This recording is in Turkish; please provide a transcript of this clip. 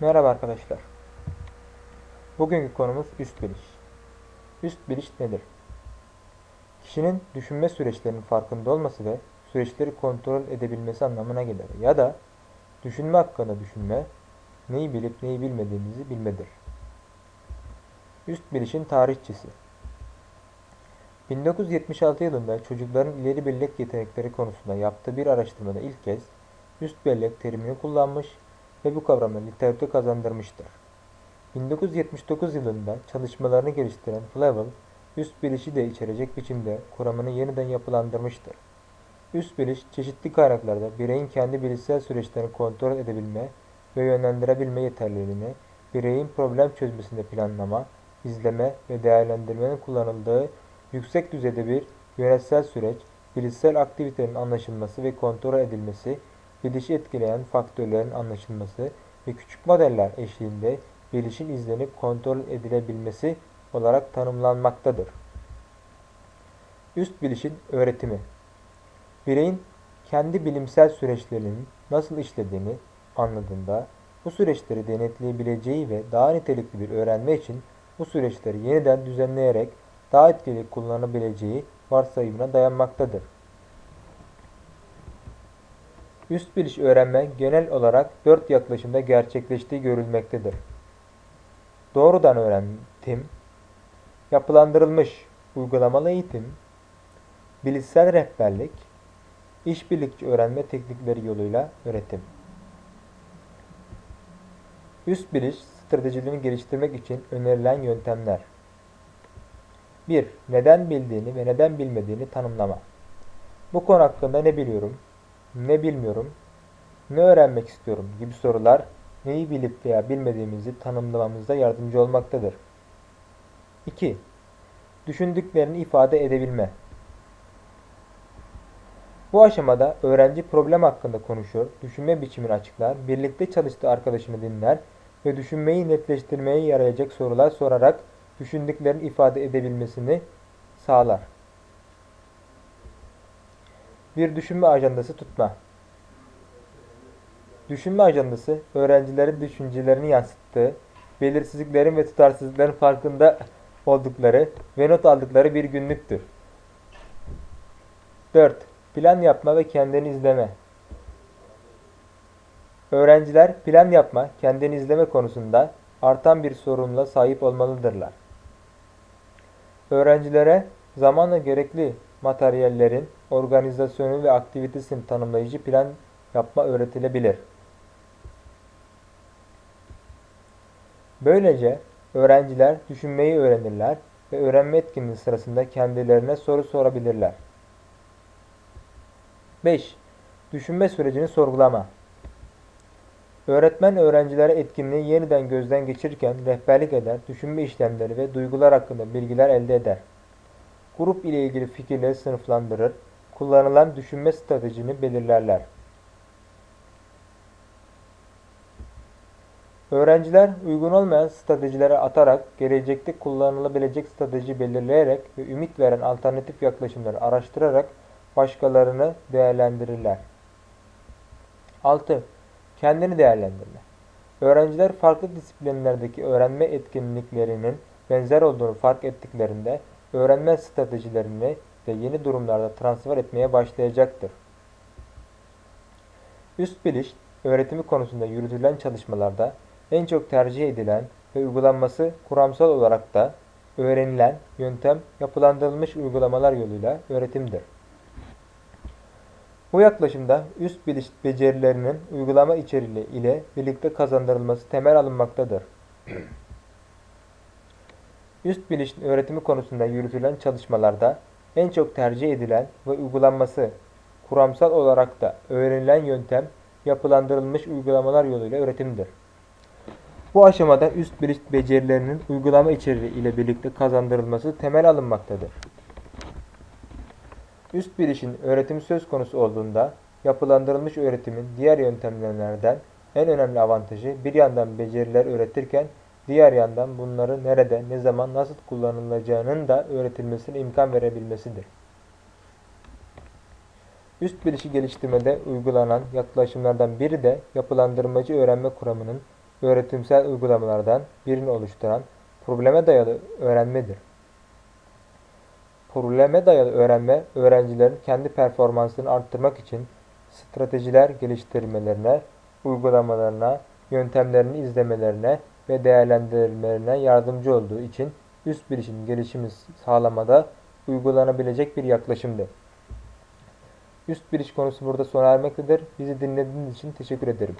Merhaba arkadaşlar. Bugünkü konumuz üst biliş. Üst biliş nedir? Kişinin düşünme süreçlerinin farkında olması ve süreçleri kontrol edebilmesi anlamına gelir. Ya da düşünme hakkında düşünme, neyi bilip neyi bilmediğimizi bilmedir. Üst bilişin tarihçesi 1976 yılında çocukların ileri bellek yetenekleri konusunda yaptığı bir araştırmada ilk kez üst bellek terimini kullanmış ve bu kavramı literatüre kazandırmıştır. 1979 yılında çalışmalarını geliştiren Flavel, üst bilişi de içerecek biçimde kuramını yeniden yapılandırmıştır. Üst biliş, çeşitli kaynaklarda bireyin kendi bilişsel süreçlerini kontrol edebilme ve yönlendirebilme yeterliliğini, bireyin problem çözmesinde planlama, izleme ve değerlendirmenin kullanıldığı yüksek düzeyde bir yönetsel süreç, bilişsel aktivitenin anlaşılması ve kontrol edilmesi, bilişi etkileyen faktörlerin anlaşılması ve küçük modeller eşliğinde bilişin izlenip kontrol edilebilmesi olarak tanımlanmaktadır. Üst bilişin öğretimi Bireyin kendi bilimsel süreçlerinin nasıl işlediğini anladığında bu süreçleri denetleyebileceği ve daha nitelikli bir öğrenme için bu süreçleri yeniden düzenleyerek daha etkili kullanabileceği varsayımına dayanmaktadır. Üst biliş öğrenme genel olarak dört yaklaşımda gerçekleştiği görülmektedir. Doğrudan öğretim, yapılandırılmış uygulamalı eğitim, bilişsel rehberlik, işbirlikçi öğrenme teknikleri yoluyla öğretim. Üst biliş stratejilerini geliştirmek için önerilen yöntemler. 1. Neden bildiğini ve neden bilmediğini tanımlama. Bu konu hakkında ne biliyorum, ne bilmiyorum, ne öğrenmek istiyorum gibi sorular neyi bilip veya bilmediğimizi tanımlamamızda yardımcı olmaktadır. 2. Düşündüklerini ifade edebilme. Bu aşamada öğrenci problem hakkında konuşur, düşünme biçimini açıklar, birlikte çalıştığı arkadaşını dinler ve düşünmeyi netleştirmeye yarayacak sorular sorarak düşündüklerini ifade edebilmesini sağlar. Bir düşünme ajandası tutma. Düşünme ajandası, öğrencilerin düşüncelerini yansıttığı, belirsizliklerin ve tutarsızlıkların farkında oldukları ve not aldıkları bir günlüktür. 4. Plan yapma ve kendini izleme. Öğrenciler plan yapma, kendini izleme konusunda artan bir sorumluluğa sahip olmalıdırlar. Öğrencilere zamanla gerekli materyallerin organizasyonu ve aktivitesini tanımlayıcı plan yapma öğretilebilir. Böylece öğrenciler düşünmeyi öğrenirler ve öğrenme etkinliği sırasında kendilerine soru sorabilirler. 5. Düşünme sürecini sorgulama. Öğretmen öğrencilere etkinliği yeniden gözden geçirirken rehberlik eder, düşünme işlemleri ve duygular hakkında bilgiler elde eder. Grup ile ilgili fikirleri sınıflandırır, kullanılan düşünme stratejini belirlerler. Öğrenciler uygun olmayan stratejilere atarak gelecekte kullanılabilecek strateji belirleyerek ve ümit veren alternatif yaklaşımları araştırarak başkalarını değerlendirirler. 6. Kendini değerlendirme. Öğrenciler farklı disiplinlerdeki öğrenme etkinliklerinin benzer olduğunu fark ettiklerinde öğrenme stratejilerini de yeni durumlarda transfer etmeye başlayacaktır. Üst biliş, öğretimi konusunda yürütülen çalışmalarda en çok tercih edilen ve uygulanması kuramsal olarak da öğrenilen yöntem yapılandırılmış uygulamalar yoluyla öğretimdir. Bu yaklaşımda üst biliş becerilerinin uygulama içeriği ile birlikte kazandırılması temel alınmaktadır. Üst bilişin öğretimi konusunda yürütülen çalışmalarda en çok tercih edilen ve uygulanması kuramsal olarak da öğrenilen yöntem yapılandırılmış uygulamalar yoluyla öğretimdir. Bu aşamada üst biliş becerilerinin uygulama içeriği ile birlikte kazandırılması temel alınmaktadır. Üst bilişin öğretimi söz konusu olduğunda yapılandırılmış öğretimin diğer yöntemlerden en önemli avantajı bir yandan beceriler öğretirken diğer yandan bunları nerede, ne zaman, nasıl kullanılacağının da öğretilmesine imkan verebilmesidir. Üst bilişi geliştirmede uygulanan yaklaşımlardan biri de yapılandırmacı öğrenme kuramının öğretimsel uygulamalardan birini oluşturan probleme dayalı öğrenmedir. Probleme dayalı öğrenme, öğrencilerin kendi performansını arttırmak için stratejiler geliştirmelerine, uygulamalarına, yöntemlerini izlemelerine ve değerlendirmelerine yardımcı olduğu için üst bilişim gelişimi sağlamada uygulanabilecek bir yaklaşımdır. Üst biliş konusu burada sona ermektedir. Bizi dinlediğiniz için teşekkür ederim.